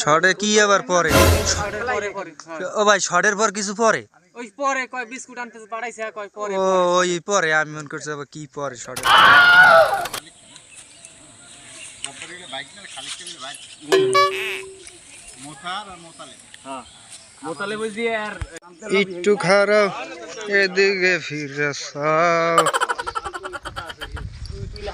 শর্টে কি আবার পরে? পরে পরে। ও ভাই শর্টের পর কিছু পরে? ওই পরে কয় বিস্কুট আনতে পাঠাইছে কয় পরে ও ওই পরে আমি মনে করছি আবার কি পরে শর্টে হ্যাঁ মোতালে বুঝি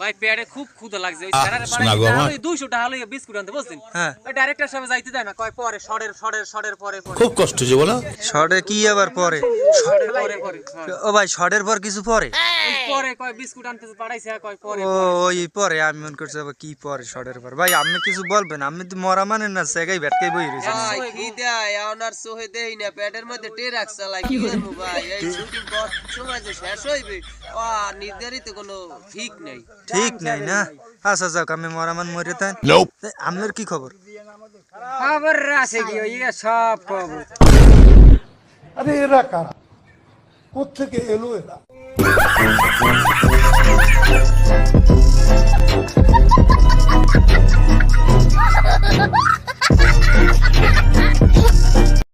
ভাই পেটে খুব ক্ষুধা লাগছে। ওই স্যারের দুইশো টাকা লইয়া বিস্কুট আনতে বুঝছেন? হ্যাঁ। ওই ডাইরেক্টর সাহেব যাইতে দেয় না কয় পরে শর্টের শর্টের শর্টের পরে পরে। খুব কষ্ট যে বলো। শর্টে কি আবার পরে? পরে পরে হ্যাঁ। ও ভাই শর্টের পর কিছু পরে? পরে কয় বিস্কুট আনতে পাঠাইছে কয় পরে ও ওই পরে আমি মনে করছি আবার কি পরে শর্টের পর। ভাই আপনি কিছু বলবেন? আমি তো মরা মানেন না সেগাই ভেটকাই বই রয়েছে। ভাই কি দেয়? আপনার সোহে দেই না পেটের মধ্যে টেরাক চালাই। কি করব ভাই? এই শুটিং সময় যে শেষ হইবে নির্ধারিত কোনো ঠিক নেই। ঠিক নেই না? আচ্ছা যাক আমি মরা মান মরে তাই? আপনার কি খবর? খবর আছে কি ওই সব খবর। আরে এরা কারা? কোথেকে এলো এরা?